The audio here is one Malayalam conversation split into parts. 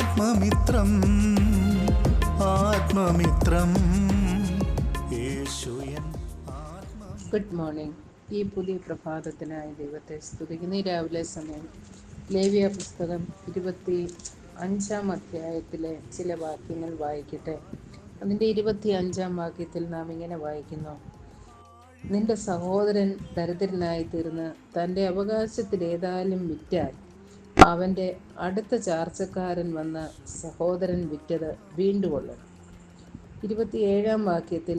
ആത്മമിത്രം ആത്മമിത്രം. ഗുഡ് മോർണിംഗ് ഈ പുതിയ പ്രഭാതത്തിനായി ദൈവത്തെ സ്തുതിക്കുന്നു. രാവിലെ സമയം ലേവിയ പുസ്തകം ഇരുപത്തി അഞ്ചാം അധ്യായത്തിലെ ചില വാക്യങ്ങൾ വായിക്കട്ടെ. അതിന്റെ ഇരുപത്തി അഞ്ചാം വാക്യത്തിൽ നാം ഇങ്ങനെ വായിക്കുന്നു. നിന്റെ സഹോദരൻ ദരിദ്രനായി തീർന്ന് തന്റെ അവകാശത്തിൽ ഏതായാലും വിറ്റാൽ അവന്റെ അടുത്ത ചാർച്ചക്കാരൻ വന്ന സഹോദരൻ വിറ്റത് വീണ്ടുകൊള്ളണം. ഇരുപത്തിയേഴാം വാക്യത്തിൽ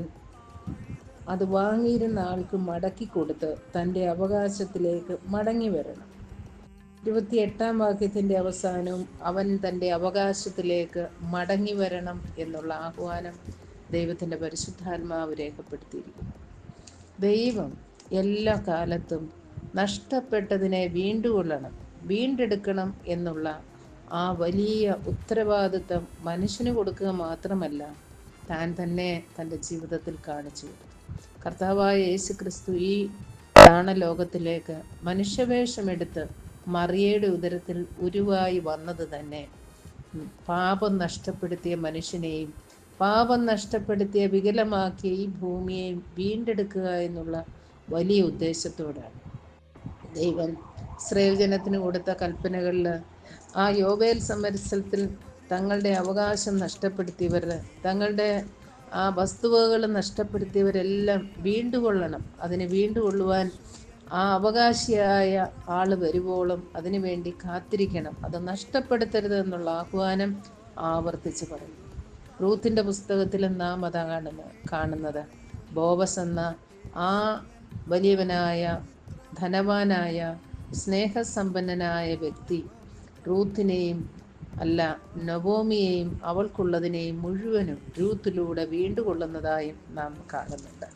അത് വാങ്ങിയിരുന്ന ആൾക്ക് മടക്കി കൊടുത്ത് തന്റെ അവകാശത്തിലേക്ക് മടങ്ങി വരണം. ഇരുപത്തിയെട്ടാം വാക്യത്തിന്റെ അവസാനവും അവൻ തന്റെ അവകാശത്തിലേക്ക് മടങ്ങി വരണം എന്നുള്ള ആഹ്വാനം ദൈവത്തിന്റെ പരിശുദ്ധാത്മാവ് രേഖപ്പെടുത്തിയിരിക്കുന്നു. ദൈവം എല്ലാ കാലത്തും നഷ്ടപ്പെട്ടതിനെ വീണ്ടുകൊള്ളണം. വീണ്ടെടുക്കണം എന്നുള്ള ആ വലിയ ഉത്തരവാദിത്വം മനുഷ്യന് കൊടുക്കുക മാത്രമല്ല താൻ തന്നെ തന്റെ ജീവിതത്തിൽ കാണിച്ചു കൊടുത്തു. കർത്താവായ യേശു ക്രിസ്തു ഈ ലോകത്തിലേക്ക് മനുഷ്യവേഷമെടുത്ത് മറിയയുടെ ഉദരത്തിൽ ഉരുവായി വന്നത് തന്നെ പാപം നഷ്ടപ്പെടുത്തിയ മനുഷ്യനെയും പാപം നഷ്ടപ്പെടുത്തിയ വികലമാക്കിയ ഈ ഭൂമിയെയും വീണ്ടെടുക്കുക എന്നുള്ള വലിയ ഉദ്ദേശത്തോടാണ്. ദൈവം ശ്രേവജനത്തിന് കൊടുത്ത കൽപ്പനകളിൽ ആ യോവേൽ സമരസത്തിൽ തങ്ങളുടെ അവകാശം നഷ്ടപ്പെടുത്തിയവർ തങ്ങളുടെ ആ വസ്തുവകൾ നഷ്ടപ്പെടുത്തിയവരെല്ലാം വീണ്ടുകൊള്ളണം. അതിനെ വീണ്ടുകൊള്ളുവാൻ ആ അവകാശിയായ ആൾ വരുവോളം അതിനു വേണ്ടി കാത്തിരിക്കണം. അത് നഷ്ടപ്പെടുത്തരുത് എന്നുള്ള ആഹ്വാനം ആവർത്തിച്ച് പറയും റൂത്തിന്റെ പുസ്തകത്തിൽ നാം അതാണ് കാണുന്നത്. ബോവസ് എന്ന ആ വലിയവനായ ധനവാനായ സ്നേഹസമ്പന്നനായ വ്യക്തി റൂത്തിനെയും അല്ല നവോമിയെയും അവൾക്കുള്ളതിനെയും മുഴുവനും രൂത്തിലൂടെ വീണ്ടുകൊള്ളുന്നതായും നാം കാണുന്നുണ്ട്.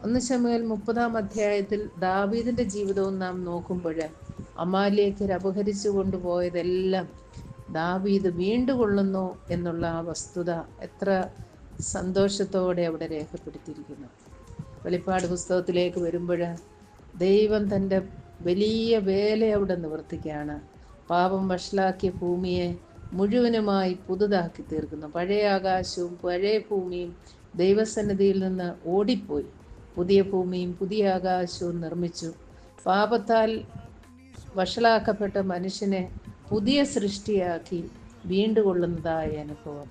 ഒന്ന് ശമുവേൽ മുപ്പതാം അധ്യായത്തിൽ ദാവീദിന്റെ ജീവിതവും നാം നോക്കുമ്പോൾ അമാലിയക്കർ അപഹരിച്ചു കൊണ്ടുപോയതെല്ലാം ദാവീദ് വീണ്ടുകൊള്ളുന്നു എന്നുള്ള ആ വസ്തുത എത്ര സന്തോഷത്തോടെ അവിടെ രേഖപ്പെടുത്തിയിരിക്കുന്നു. വെളിപ്പാട് പുസ്തകത്തിലേക്ക് വരുമ്പോൾ ദൈവം തന്റെ വലിയ വേല അവിടെ നിവർത്തിക്കുകയാണ്. പാപം വഷളാക്കിയ ഭൂമിയെ മുഴുവനുമായി പുതുതാക്കി തീർക്കുന്നു. പഴയ ആകാശവും പഴയ ഭൂമിയും ദൈവസന്നിധിയിൽ നിന്ന് ഓടിപ്പോയി. പുതിയ ഭൂമിയും പുതിയ ആകാശവും നിർമ്മിച്ചു. പാപത്താൽ വഷളാക്കപ്പെട്ട മനുഷ്യനെ പുതിയ സൃഷ്ടിയാക്കി വീണ്ടുകൊള്ളുന്നതായ അനുഭവം.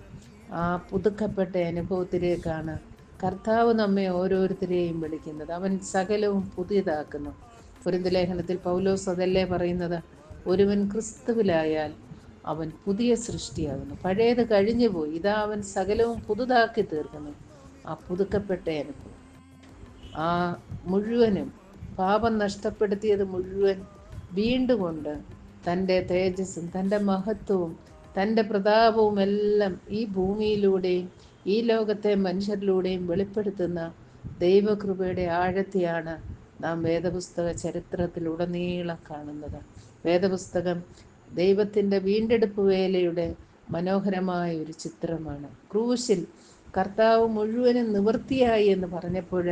ആ പുതുക്കപ്പെട്ട അനുഭവത്തിലേക്കാണ് കർത്താവ് നമ്മെ ഓരോരുത്തരെയും വിളിക്കുന്നത്. അവൻ സകലവും പുതിയതാക്കുന്നു. പുരന്തലേഖനത്തിൽ പൗലോസ് അതല്ലേ പറയുന്നത്? ഒരുവൻ ക്രിസ്തുവിലായാൽ അവൻ പുതിയ സൃഷ്ടിയാകുന്നു. പഴയത് കഴിഞ്ഞു പോയി. ഇതാ അവൻ സകലവും പുതുതാക്കി തീർക്കുന്നു. ആ പുതുക്കപ്പെട്ട അനുഭവം. ആ മുഴുവനും പാപം നഷ്ടപ്പെടുത്തിയത് മുഴുവൻ വീണ്ടുകൊണ്ട് തന്റെ തേജസ്സും തന്റെ മഹത്വവും തന്റെ പ്രതാപവും എല്ലാം ഈ ഭൂമിയിലൂടെയും ഈ ലോകത്തെ മനുഷ്യരിലൂടെയും വെളിപ്പെടുത്തുന്ന ദൈവകൃപയുടെ ആഴത്തെയാണ് നാം വേദപുസ്തക ചരിത്രത്തിലുടനീളം കാണുന്നത്. വേദപുസ്തകം ദൈവത്തിന്റെ വീണ്ടെടുപ്പ് വേലയുടെ മനോഹരമായ ഒരു ചിത്രമാണ്. ക്രൂശിൽ കർത്താവ് മുഴുവനും നിവൃത്തിയായി എന്ന് പറഞ്ഞപ്പോൾ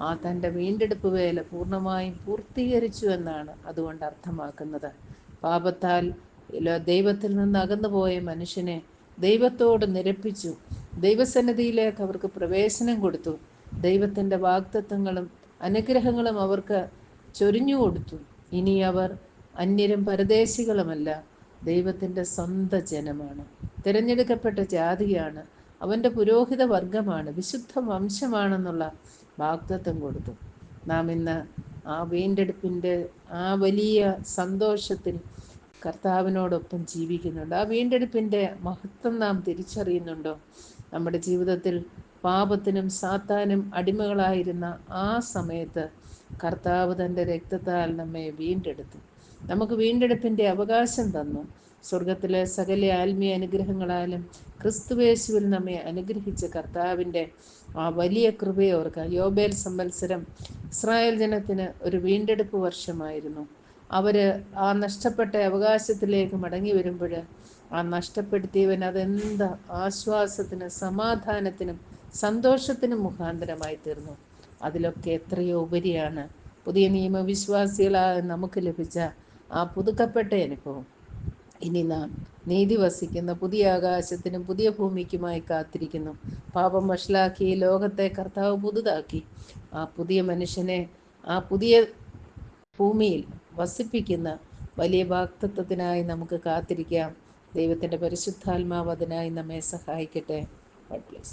ആ തന്റെ വീണ്ടെടുപ്പ് വേല പൂർണമായും പൂർത്തീകരിച്ചു എന്നാണ് അതുകൊണ്ട് അർത്ഥമാക്കുന്നത്. പാപത്താൽ ദൈവത്തിൽ നിന്ന് അകന്നുപോയ മനുഷ്യനെ ദൈവത്തോട് നിരപ്പിച്ചു. ദൈവസന്നിധിയിലേക്ക് അവർക്ക് പ്രവേശനം കൊടുത്തു. ദൈവത്തിന്റെ വാഗ്ദത്വങ്ങളും അനുഗ്രഹങ്ങളും അവർക്ക് ചൊരിഞ്ഞു കൊടുത്തു. ഇനി അവർ അന്യരും പരദേശികളുമല്ല ദൈവത്തിന്റെ സ്വന്തം ജനമാണ്. തിരഞ്ഞെടുക്കപ്പെട്ട ജാതിയാണ് അവന്റെ പുരോഹിത വർഗമാണ് വിശുദ്ധ വംശമാണെന്നുള്ള വാഗ്ദത്വം കൊടുത്തു. നാം ഇന്ന് ആ വീണ്ടെടുപ്പിന്റെ ആ വലിയ സന്തോഷത്തിൽ കർത്താവിനോടൊപ്പം ജീവിക്കുന്നുണ്ട്. ആ വീണ്ടെടുപ്പിന്റെ മഹത്വം നാം തിരിച്ചറിയുന്നുണ്ടോ? നമ്മുടെ ജീവിതത്തിൽ പാപത്തിനും സാത്താനും അടിമകളായിരുന്ന ആ സമയത്ത് കർത്താവ് തന്റെ രക്തത്താൽ നമ്മെ വീണ്ടെടുത്തു. നമുക്ക് വീണ്ടെടുപ്പിന്റെ അവകാശം തന്നു. സ്വർഗത്തിലെ സകല ആത്മീയ അനുഗ്രഹങ്ങളാലും ക്രിസ്തുവേശുവിൽ നമ്മെ അനുഗ്രഹിച്ച കർത്താവിന്റെ ആ വലിയ കൃപയെ ഓർക്കുക. യോബേൽ സംവത്സരം ഇസ്രായേൽ ജനത്തിന് ഒരു വീണ്ടെടുപ്പ് വർഷമായിരുന്നു. അവർ ആ നഷ്ടപ്പെട്ട അവകാശത്തിലേക്ക് മടങ്ങി വരുമ്പോൾ ആ നഷ്ടപ്പെടുത്തിയവൻ അതെന്ത്? ആശ്വാസത്തിനും സമാധാനത്തിനും സന്തോഷത്തിനും മുഖാന്തരമായി തീർന്നു. അതിലൊക്കെ എത്രയോ ഉപരിയാണ്. പുതിയ നിയമവിശ്വാസികളായ നമുക്ക് ലഭിച്ച ആ പുതുക്കപ്പെട്ട അനുഭവം. ഇനി നാം നീതി വസിക്കുന്ന പുതിയ ആകാശത്തിനും പുതിയ ഭൂമിക്കുമായി കാത്തിരിക്കുന്നു. പാപം വഷളാക്കി ലോകത്തെ കർത്താവ് പുതുതാക്കി. ആ പുതിയ മനുഷ്യനെ ആ പുതിയ ഭൂമിയിൽ വസിപ്പിക്കുന്ന വലിയ വാക്തത്വത്തിനായി നമുക്ക് കാത്തിരിക്കാം. ദൈവത്തിന്റെ പരിശുദ്ധാത്മാവ് അതിനായി നമ്മെ സഹായിക്കട്ടെ ഗോഡ് bless.